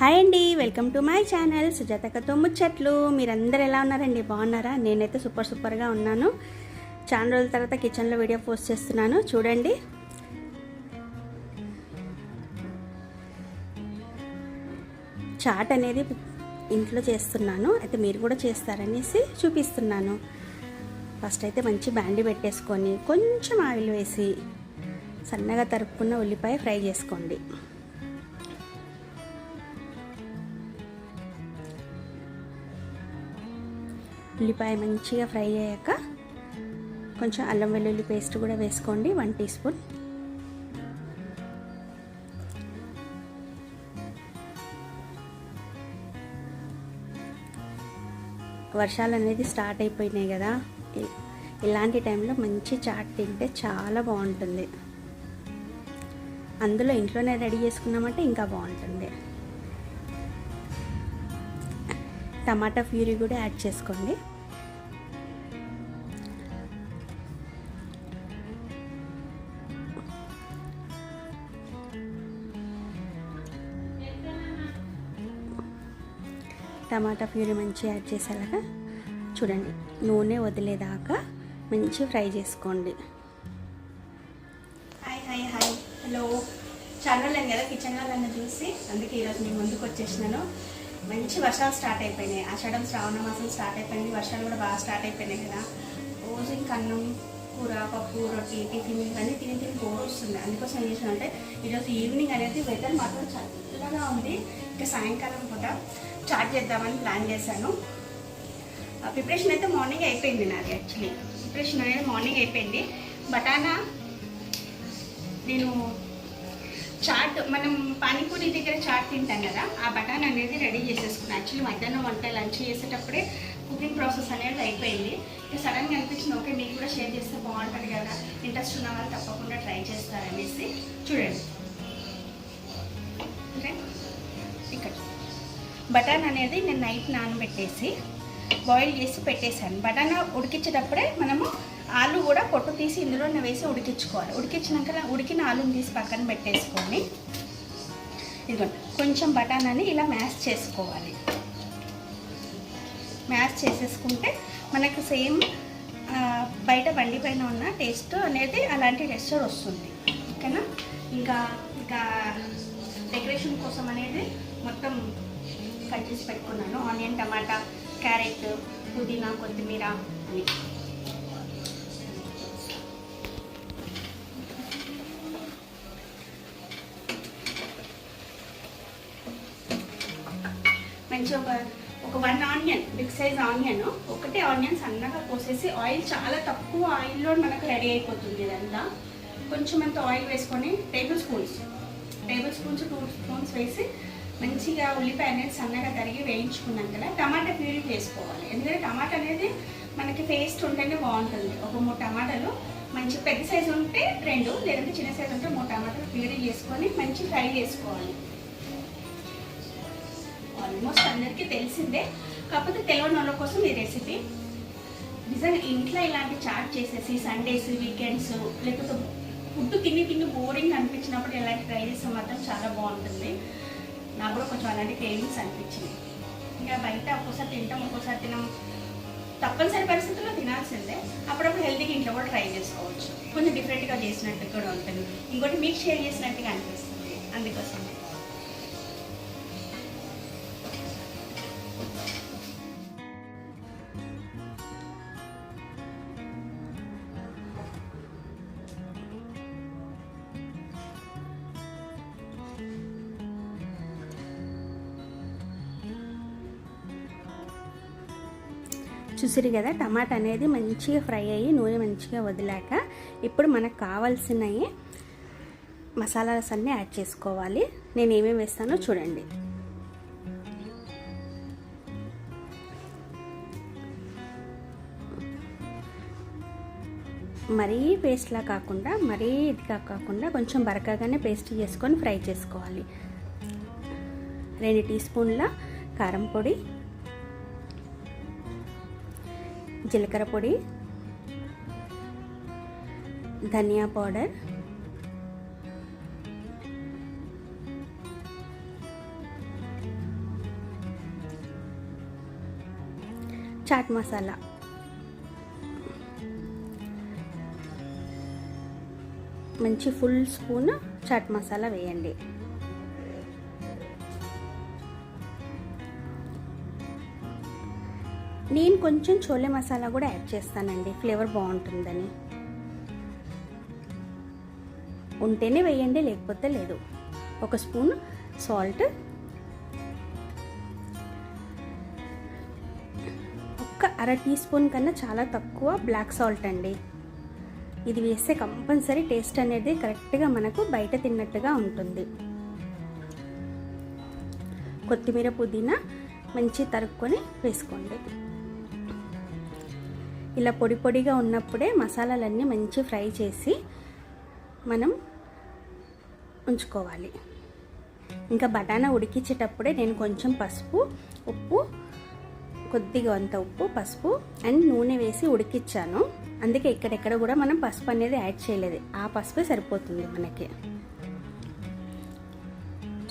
Hi అండి welcome to my channel సుజాతకతో ముచ్చట్లు. మీరందరూ ఎలా ఉన్నారండి? బాగున్నారా? నేనైతే సూపర్ సూపర్గా ఉన్నాను. చాలా రోజుల తర్వాత కిచెన్లో వీడియో పోస్ట్ చేస్తున్నాను. చూడండి. చాట్ అనేది ఇంట్లో చేస్తున్నాను. అయితే మీరు కూడా చేస్తారనేసి చూపిస్తున్నాను. ఫస్ట్ అయితే మంచి బ్యాండీ పెట్టేసుకొని కొంచెం ఆయిల్ వేసి సన్నగా తరుపుకున్న ఉల్లిపాయ ఫ్రై చేసుకోండి. ఉల్లిపాయ మంచిగా ఫ్రై అయ్యాక కొంచెం అల్లం వెల్లుల్లి పేస్ట్ కూడా వేసుకోండి వన్ టీ స్పూన్. వర్షాలు అనేది స్టార్ట్ అయిపోయినాయి కదా. ఇలాంటి టైంలో మంచి చాట్ తింటే చాలా బాగుంటుంది. అందులో ఇంట్లోనే రెడీ చేసుకున్నామంటే ఇంకా బాగుంటుంది. టమాటా ప్యూరీ కూడా యాడ్ చేసుకోండి. టమాటా ప్యూరీ మంచిగా యాడ్ చేసేలాగా చూడండి నూనె వదిలేదాకా మంచి ఫ్రై చేసుకోండి. హాయ్ హాయ్ హాయ్ హలో చాలా కదా కిచెన్ నన్ను చూసి అందుకే ఈరోజు నేను ముందుకు వచ్చేసినాను. మంచి వర్షాలు స్టార్ట్ అయిపోయినాయి. ఆషాఢం శ్రావణ మాసం స్టార్ట్ అయిపోయింది. వర్షాలు కూడా బాగా స్టార్ట్ అయిపోయినాయి కదా. రోజు ఇంకా అన్నం కూర పప్పు రొట్టి టిఫిన్ ఇవన్నీ తిని తిని బోర్ వస్తుంది. అందుకోసం ఏం చేసిన అంటే ఈరోజు ఈవినింగ్ అనేది వెదర్ మాత్రం చల్లగా ఉంది. ఇంకా సాయంకాలం పూట స్టార్ట్ చేద్దామని ప్లాన్ చేశాను. ప్రిపరేషన్ అయితే మార్నింగ్ అయిపోయింది నాది యాక్చువల్లీ. ప్రిపరేషన్ అనేది మార్నింగ్ అయిపోయింది. బటానా నేను చాట్ మనం పానీపూరి దగ్గర చాట్ తింటాం కదా ఆ బటాన్ అనేది రెడీ చేసేసుకున్నాను యాక్చువల్లీ మధ్యాహ్నం వంట లంచ్ చేసేటప్పుడే కుకింగ్ ప్రాసెస్ అనేది అయిపోయింది. ఇక సడన్గా అనిపించింది ఓకే మీకు కూడా షేర్ చేస్తే బాగుంటుంది కదా ఇంట్రెస్ట్ ఉన్న వాళ్ళు తప్పకుండా ట్రై చేస్తారనేసి. చూడండి. ఓకే? బటాన్ అనేది నేను నైట్ నానబెట్టేసి బాయిల్ చేసి పెట్టేశాను. బటానా ఉడికించేటప్పుడే మనము ఆలు కూడా పొట్టు తీసి ఇందులో వేసి ఉడికించుకోవాలి. ఉడికించినాక ఉడికిన ఆలుని తీసి పక్కన పెట్టేసుకొని ఇదిగోండి కొంచెం బటానాని ఇలా మ్యాష్ చేసుకోవాలి. మ్యాష్ చేసేసుకుంటే మనకు సేమ్ బయట బండి పైన ఉన్న టేస్ట్ అనేది అలాంటి టెక్స్చర్ వస్తుంది. ఓకేనా? ఇంకా ఇంకా డెకరేషన్ కోసం అనేది మొత్తం కట్ చేసి పెట్టుకున్నాను. ఆనియన్ టమాటా క్యారెట్ పుదీనా కొత్తిమీర అని మంచి ఒక ఒక one onion big size onion ఒకటే ఆనియన్ సన్నగా కోసేసి ఆయిల్ చాలా తక్కువ ఆయిల్లో మనకు రెడీ అయిపోతుంది ఇదంతా. కొంచెం అంత ఆయిల్ వేసుకొని tablespoons tablespoons two spoons వేసి మంచిగా ఉల్లిపాయ అనేది సన్నగా తరిగి వేయించుకున్నాం కదా టమాటా ప్యూరీ వేసుకోవాలి ఎందుకంటే టమాటా అనేది మనకి పేస్ట్ ఉంటేనే బాగుంటుంది. ఒక మూడు టమాటాలు మంచి పెద్ద సైజు ఉంటే రెండు లేదంటే చిన్న సైజు ఉంటే మూడు టమాటాలు ప్యూరీ చేసుకొని మంచి ఫ్రై చేసుకోవాలి. ఆల్మోస్ట్ అందరికీ తెలిసిందే. కాకపోతే తెలియని వాళ్ళ కోసం ఈ రెసిపీ నిజంగా ఇంట్లో ఇలాంటి చాట్ చేసేసి సండేస్ వీకెండ్స్ లేకపోతే ఫుడ్ తిని తిని బోరింగ్ అనిపించినప్పుడు ఇలాంటి ట్రై చేస్తే మాత్రం చాలా బాగుంటుంది. నాకు కూడా కొంచెం అలాంటి క్రేవింగ్స్ అనిపించింది. ఇంకా బయట ఒక్కోసారి తింటాం ఒక్కోసారి తినాం తప్పనిసరి పరిస్థితుల్లో తినాల్సిందే. అప్పుడప్పుడు హెల్తీగా ఇంట్లో కూడా ట్రై చేసుకోవచ్చు. కొంచెం డిఫరెంట్గా చేసినట్టు కూడా ఉంటుంది. ఇంకోటి మీకు షేర్ చేసినట్టుగా అనిపిస్తుంది. చూసిరు కదా టమాటా అనేది మంచిగా ఫ్రై అయ్యి నూనె మంచిగా వదిలాక ఇప్పుడు మనకు కావాల్సినవి మసాలాస్ అన్నీ యాడ్ చేసుకోవాలి. నేను ఏమేమి వేస్తానో చూడండి. మరీ పేస్ట్లా కాకుండా మరీ ఇదిగా కాకుండా కొంచెం బరకగానే పేస్ట్ చేసుకొని ఫ్రై చేసుకోవాలి. రెండు టీ స్పూన్ల కారం పొడి జీలకర్ర పొడి ధనియా పౌడర్ చాట్ మసాలా. మంచి ఫుల్ స్పూన్ చాట్ మసాలా వేయండి. నేను కొంచెం చోలే మసాలా కూడా యాడ్ చేస్తానండి. ఫ్లేవర్ బాగుంటుందని. ఉంటేనే వేయండి లేకపోతే లేదు. ఒక స్పూన్ సాల్ట్. ఒక్క అర టీ స్పూన్ కన్నా చాలా తక్కువ బ్లాక్ సాల్ట్ అండి. ఇది వేస్తే కంపల్సరీ టేస్ట్ అనేది కరెక్ట్గా మనకు బయట తిన్నట్టుగా ఉంటుంది. కొత్తిమీర పుదీనా మంచి తరుక్కొని వేసుకోండి. ఇలా పొడి పొడిగా ఉన్నప్పుడే మసాలాలన్నీ మంచి ఫ్రై చేసి మనం ఉంచుకోవాలి. ఇంకా బఠానా ఉడికించేటప్పుడే నేను కొంచెం పసుపు ఉప్పు కొద్దిగా అంత ఉప్పు పసుపు అండ్ నూనె వేసి ఉడికిచ్చాను. అందుకే ఇక్కడెక్కడ కూడా మనం పసుపు అనేది యాడ్ చేయలేదు. ఆ పసుపే సరిపోతుంది మనకి.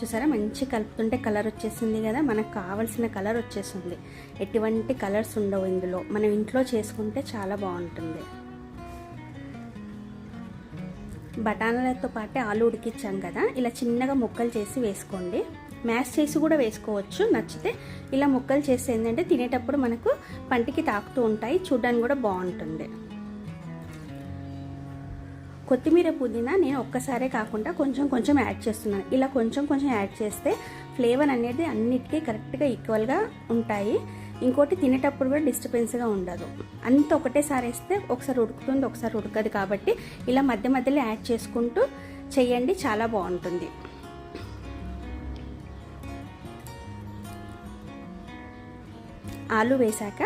చూసారా? మంచి కలుపుతుంటే కలర్ వచ్చేసింది కదా? మనకు కావాల్సిన కలర్ వచ్చేసింది. ఎటువంటి కలర్స్ ఉండవు ఇందులో. మనం ఇంట్లో చేసుకుంటే చాలా బాగుంటుంది. బఠానాలతో పాటే ఆలు ఉడికిచ్చాం కదా? ఇలా చిన్నగా ముక్కలు చేసి వేసుకోండి. మ్యాష్ చేసి కూడా వేసుకోవచ్చు. నచ్చితే ఇలా ముక్కలు చేసి ఏంటంటే తినేటప్పుడు మనకు పంటికి తాకుతూ ఉంటాయి. చూడడానికి కూడా బాగుంటుంది. కొత్తిమీర పుదీనా నేను ఒక్కసారే కాకుండా కొంచెం కొంచెం యాడ్ చేస్తున్నాను. ఇలా కొంచెం కొంచెం యాడ్ చేస్తే ఫ్లేవర్ అనేది అన్నిటికీ కరెక్ట్గా ఈక్వల్గా ఉంటాయి. ఇంకోటి తినేటప్పుడు కూడా డిస్టర్బెన్స్గా ఉండదు. అంత ఒకటేసారి వేస్తే ఒకసారి ఉడుకుతుంది ఒకసారి ఉడకదు కాబట్టి ఇలా మధ్య మధ్యలో యాడ్ చేసుకుంటూ చేయండి చాలా బాగుంటుంది. ఆలు వేశాక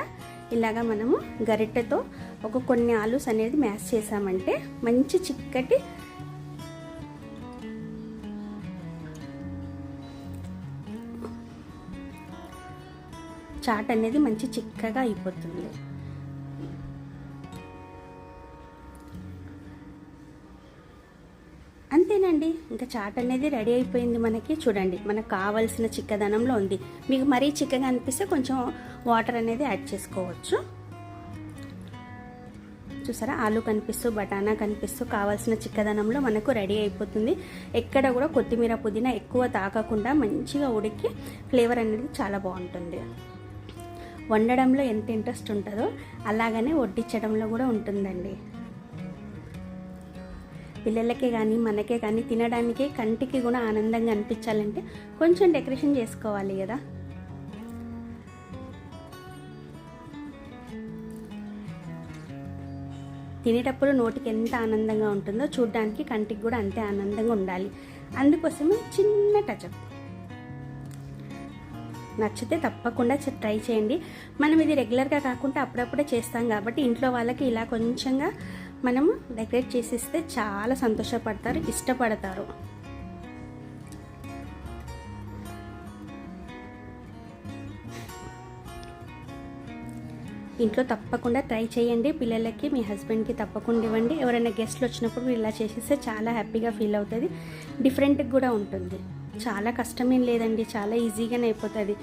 ఇలాగా మనము గరిటెతో ఒక కొన్ని ఆలూస్ అనేది మ్యాష్ చేసామంటే మంచి చిక్కటి చాట్ అనేది మంచి చిక్కగా అయిపోతుంది. అంతేనండి ఇంకా చాట్ అనేది రెడీ అయిపోయింది మనకి. చూడండి మనకు కావాల్సిన చిక్కదనంలో ఉంది. మీకు మరీ చిక్కగా అనిపిస్తే కొంచెం వాటర్ అనేది యాడ్ చేసుకోవచ్చు. చూసారా? ఆలు కనిపిస్తూ బఠానా కనిపిస్తూ కావాల్సిన చిక్కదనంలో మనకు రెడీ అయిపోతుంది. ఎక్కడ కూడా కొత్తిమీర పుదీనా ఎక్కువ తాకకుండా మంచిగా ఉడికి ఫ్లేవర్ అనేది చాలా బాగుంటుంది. వండడంలో ఎంత ఇంట్రెస్ట్ ఉంటుందో అలాగనే వడ్డించడంలో కూడా ఉంటుందండి. పిల్లలకే కానీ మనకే కానీ తినడానికి కంటికి కూడా ఆనందంగా అనిపించాలంటే కొంచెం డెకరేషన్ చేసుకోవాలి కదా. తినేటప్పుడు నోటికి ఎంత ఆనందంగా ఉంటుందో చూడడానికి కంటికి కూడా అంతే ఆనందంగా ఉండాలి. అందుకోసమే చిన్న టచప్ నచ్చితే తప్పకుండా ట్రై చేయండి. మనం ఇది రెగ్యులర్గా కాకుండా అప్పుడప్పుడే చేస్తాం కాబట్టి ఇంట్లో వాళ్ళకి ఇలా కొంచెంగా మనము డెకరేట్ చేసిస్తే చాలా సంతోషపడతారు ఇష్టపడతారు. ఇంట్లో తప్పకుండా ట్రై చేయండి. పిల్లలకి మీ హస్బెండ్కి తప్పకుండా ఇవ్వండి. ఎవరైనా గెస్ట్లు వచ్చినప్పుడు ఇలా చేసేస్తే చాలా హ్యాపీగా ఫీల్ అవుతుంది. డిఫరెంట్గా కూడా ఉంటుంది. చాలా కష్టమేం లేదండి. చాలా ఈజీగానే అయిపోతుంది.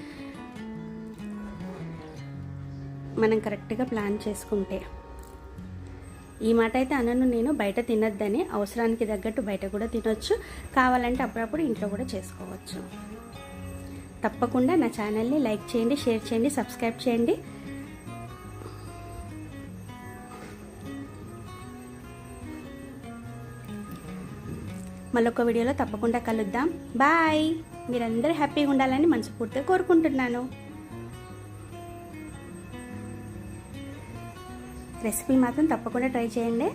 మనం కరెక్ట్గా ప్లాన్ చేసుకుంటే. ఈ మాట అయితే అనను నేను. బయట తినొద్దని అవసరానికి తగ్గట్టు బయట కూడా తినొచ్చు. కావాలంటే అప్పుడప్పుడు ఇంట్లో కూడా చేసుకోవచ్చు. తప్పకుండా నా ఛానల్ని లైక్ చేయండి షేర్ చేయండి సబ్స్క్రైబ్ చేయండి. మళ్ళొక వీడియోలో తప్పకుండా కలుద్దాం. బాయ్ మీరందరూ హ్యాపీగా ఉండాలని మనస్ఫూర్తిగా కోరుకుంటున్నాను. రెసిపీ మాత్రం తప్పకుండా ట్రై చేయండి.